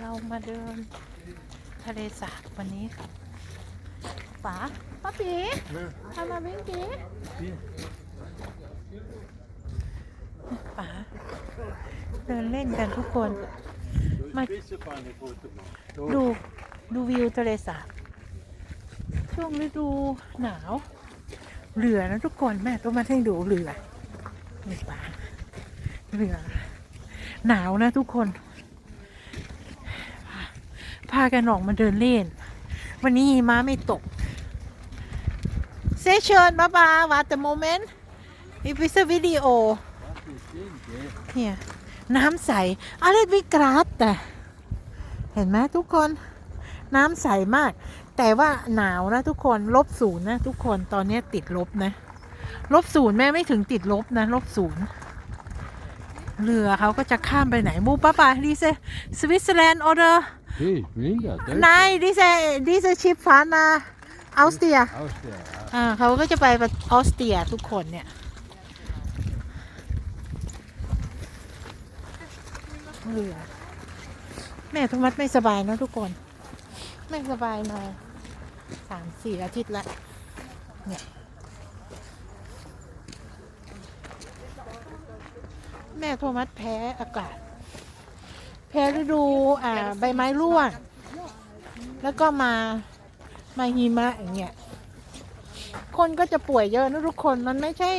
เรามาเดินทะเลสาบวันนี้ป๋าป้าปีทำมาวิ่งปีป๋าเดินเล่นกันทุกคน มาดูดูวิวทะเลสาบช่วงฤดูหนาวเรือนะทุกคนแม่ต้องมาให้ดูเรือนี่ป่าเรือหนาวนะทุกคนพา พากันออกมาเดินเล่น วันนี้หิม้าไม่ตก เซเชิญบ้าบาวัดแต่โมเมนต์อีพิซวิดีโอเนี่ยน้ำใสอะไรวิกราดแต่เห็นไหมทุกคนน้ำใสมาก แต่ว่าหนาวนะทุกคนลบศูนย์นะทุกคนตอนนี้ติดลบนะ ลบศูนย์แม่ไม่ถึงติดลบนะ ลบศูนย์เรือเขาก็จะข้ามไปไหนมูป้าป้าดิเซสวิตเซอร์แลนด์ออเดอร์ Hey, Linda. นายดิเซดิเซชิปฟานาออสเตรีย Austria. อ่าเขาก็จะไปออสเตรียทุกคนเนี่ยเรือแม่โทมัสไม่สบายเนอะทุกคน ไม่สบายมาสามสี่อาทิตย์ละเนี่ยแม่โทมัสแพ้อากาศ แพ้ฤดูอ่าใบไม้ร่วง แล้วก็มามาหิมะอย่างเงี้ยคนก็จะป่วยเยอะนะทุกคนมันไม่ใช่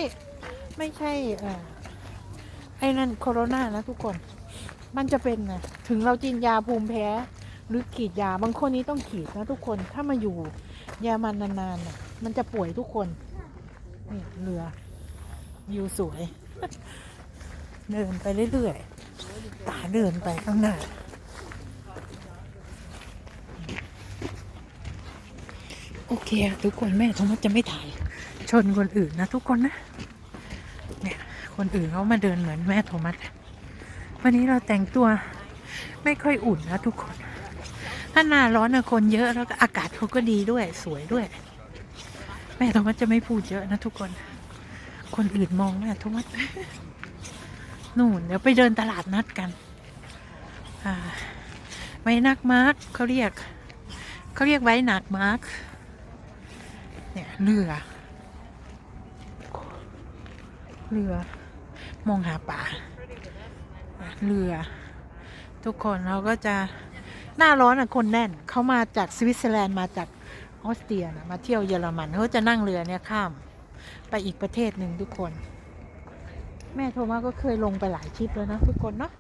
ไม่ใช่เอ่อไอ้นั่นโคโรนานะทุกคน มันจะเป็นนะถึงเรากินยาภูมิแพ้ หรือขีดยาบางคนนี้ต้องขีดนะทุกคนถ้ามาอยู่ยามันนานๆน่ะมันจะป่วยทุกคนนี่เรือวิวสวย เดินไปเรื่อยๆตาเดินไปข้างหน้า โอเคทุกคนแม่โทมัสจะไม่ถ่าย ชนคนอื่นนะทุกคนนะ เนี่ย คนอื่นเขามาเดินเหมือนแม่โทมัสวันนี้เราแต่งตัวไม่ค่อยอุ่นนะทุกคน ถ้าหน้าร้อนนะคนเยอะแล้วก็อากาศเขาก็ดีด้วยสวยด้วย แม่โทมัสจะไม่พูดเยอะนะทุกคน คนอื่นมองแม่โทมัส นู่นเดี๋ยวไปเดินตลาดนัดกันไว้นักมาร์กเขาเรียกเขาเรียกไว้หนักมาร์กเนี่ยเรือเรือ มองหาป่าเรือ ทุกคนเราก็จะหน้าร้อนอะคนแน่นเขามาจากสวิตเซอร์แลนด์มาจากออสเตรียนะมาเที่ยวเยอรมันเขาจะนั่งเรือเนี่ยข้าม ไปอีกประเทศหนึ่งทุกคน แม่โทมัสก็เคยลงไปหลายทริปแล้วนะทุกคนเนาะ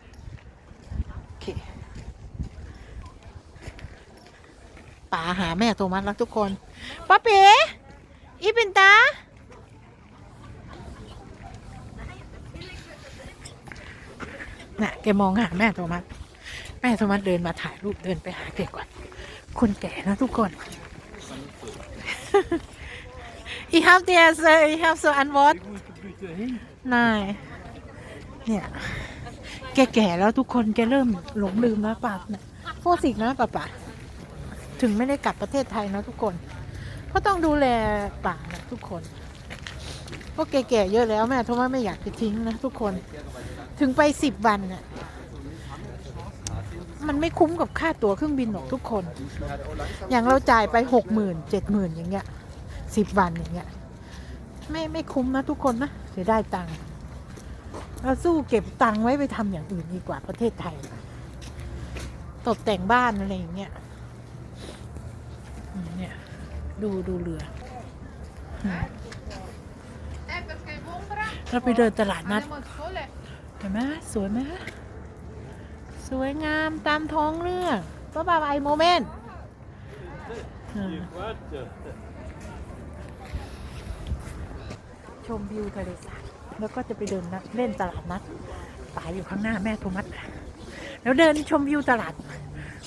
โอเคป๋าหาแม่โทมัสแล้วทุกคนป้าเป๋อีปินตาน่ะแกมองหาแม่โทมัสแม่โทมัสเดินมาถ่ายรูปเดินไปหาแกก่อน คนแก่นะทุกคนอีฮับเดียเซอร์อีฮับโซอั นาย เนี่ยแกแก่แล้วทุกคนแกเริ่มหลงลืมนะป่าเนี่ยโฟสิกนะป่าป่าถึงไม่ได้กลับประเทศไทยนะทุกคนเพราะต้องดูแลป่านะทุกคนเพราะแก่ๆเยอะแล้วแม่ทษว่าไม่อยากจะทิ้งนะทุกคน ถึงไปสิบวันน่ะมันไม่คุ้มกับค่าตั๋วเครื่องบินหรอกทุกคน อย่างเราจ่ายไปหกหมื่นเจ็ดหมื่นอย่างเงี้ยสิบวันอย่างเงี้ย ไม่ไม่คุ้มนะทุกคนนะเสียได้ตังค์เราสู้เก็บตังค์ไว้ไปทำอย่างอื่นดีกว่าประเทศไทย ตกแต่งบ้านอะไรอย่างเงี้ยอืมเนี่ยดูดูเรืออืมเราไปเดินตลาดนัดเห็นไหมสวยไหมคะสวยงามตามท้องเรื่องป้าบาไอโมเมนต์อืมช มวิวทะเลสาบแล้วก็จะไปเดินนัดเล่นตลาดนัดป่าอยู่ข้างหน้าแม่โทมัสแล้วเดินชมวิวตลาด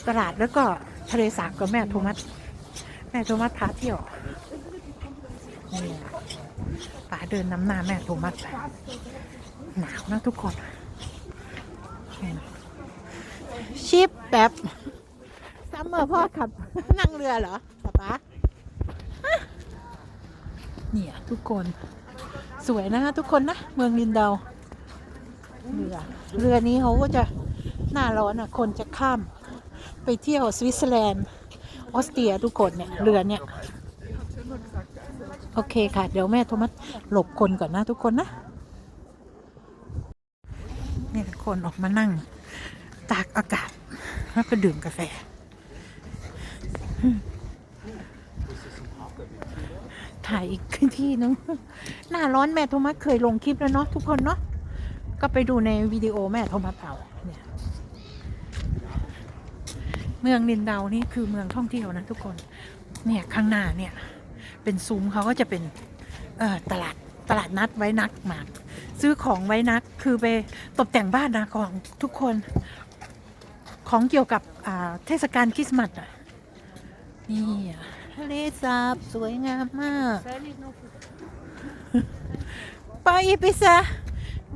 ตลาดแล้วก็ทะเลสาบกับแม่โทมัสแม่โทมัสพาเที่ยวนี่ป๋าเดินน้ำหน้าแม่โทมัสหนาวนะทุกคนชิปแบบซัมเมอร์พ่อขับนั่งเรือเหรอป๊าป๊าเนี่ยทุกคน สวยนะทุกคนนะ เมืองลินเดาเรือเรือนี้เขาก็จะหน้าร้อนอะคนจะข้ามไปเที่ยวสวิตเซอร์แลนด์ออสเตรียทุกคนเนี่ยเรือเนี่ยโอเคค่ะ เดี๋ยวแม่โทมัสหลบคนก่อนนะทุกคนนะเนี่ยคนออกมานั่ง ตากอากาศแล้วก็ดื่มกาแฟ ถ่ายอีกที่นึงหน้าร้อนแม่โทมัสเคยลงคลิปแล้วเนาะทุกคนเนาะก็ไปดูในวิดีโอแม่โทมัสเอาเนี่ยเมืองลินเดานี่คือเมืองท่องเที่ยวนะทุกคนเนี่ยข้างหน้าเนี่ยเป็นซุ้มเขาก็จะเป็นเอ่อตลาดตลาดนัดไว้นักหมากซื้อของไว้นักคือไปตกแต่งบ้านนะของทุกคนของเกี่ยวกับเทศกาลคริสต์มาสอะนี่อะ ทะเลสาบสวยงามมาก ไปอีปิซา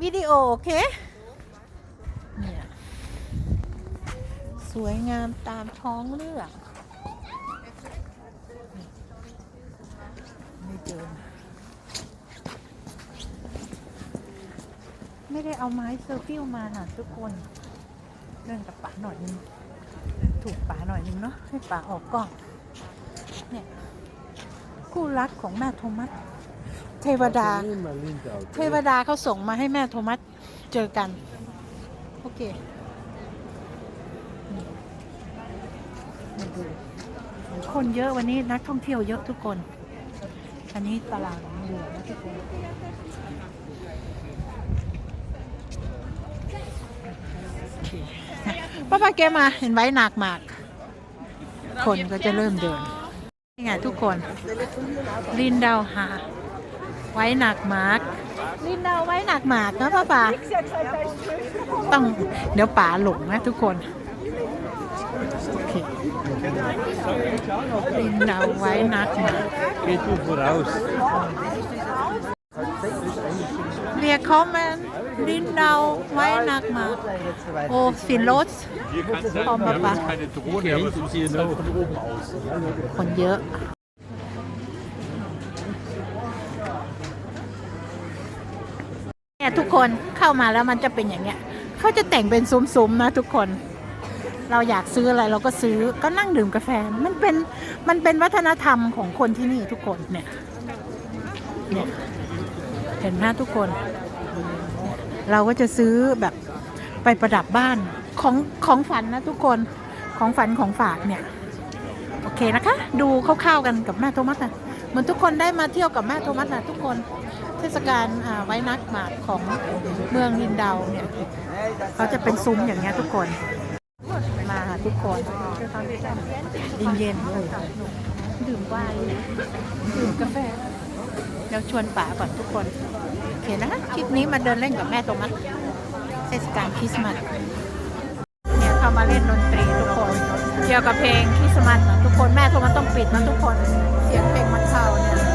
วิดีโอ โอเค เนี่ย สวยงามตามท้องเรื่องไม่เจอไม่ได้เอาไม้เซอร์ฟิลมาน่ะทุกคนเดินกับป๋าหน่อยนึงถูกป๋าหน่อยนึงเนาะให้ป๋าออกกล้อง เนี่ยคู่รักของแม่โทมัสเทวดา Immer Lindau. เทวดาเขาส่งมาให้แม่โทมัสเจอกัน โอเคนี่มาดูคนเยอะวันนี้นักท่องเที่ยวเยอะทุกคน อันนี้ตลาดของเรือนะทุกคนโอเคป้าป้าแกมาเห็นไว้หนักมาก คนก็จะเริ่มเดิน ยังไงทุกคนลินดาวหา ไว้หนักหมากลินดาวไว้หนักหมากนะป้าป๋าต้องเดี๋ยวป๋าหลงนะทุกคนโอเคลินดาวไว้หนักหมาก Geht du voraus. เรียกคอมเมนลินดาวไว้หนักหมากโอ้สินรถ Hier kann es sein, Komm, wir haben Papa. jetzt keine Drohne, Okay, aber ich es sehe ist nur halt von oben aus. คนเยอะ เนี่ยทุกคนเข้ามาแล้วมันจะเป็นอย่างเงี้ย เขาจะแต่งเป็นซุ้มๆนะทุกคน เราอยากซื้ออะไรเราก็ซื้อ ก็นั่งดื่มกาแฟ มันเป็น มันเป็นวัฒนธรรมของคนที่นี่ทุกคนเนี่ย เนี่ย เห็นไหมทุกคน เราก็จะซื้อแบบไปประดับบ้านของของฝันนะทุกคนของฝันของฝากเนี่ย โอเคนะคะ ดูคร่าวๆกันกับแม่โทมัสนะเหมือนทุกคนได้มาเที่ยวกับแม่โทมัสนะทุกคนเทศกาลอ่าไว้นักหมากของเมืองลินดาวเนี่ยเขาจะเป็นซุ้มอย่างเงี้ยทุกคน มาทุกคนเย็นๆเลยดื่มไวน์ดื่มกาแฟ เดี๋ยวชวนป๋าก่อนทุกคน โอเคนะคะคลิปนี้มาเดินเล่นกับแม่โทมัสเทศกาลคริสต์มาสเนี่ยเขามาเล่นดนตรีทุกคน เกี่ยวกับเพลงคริสต์มาสนะทุกคนแม่โทรมาต้องปิดมันทุกคน เสียงเพลงมันเข้าเนี่ย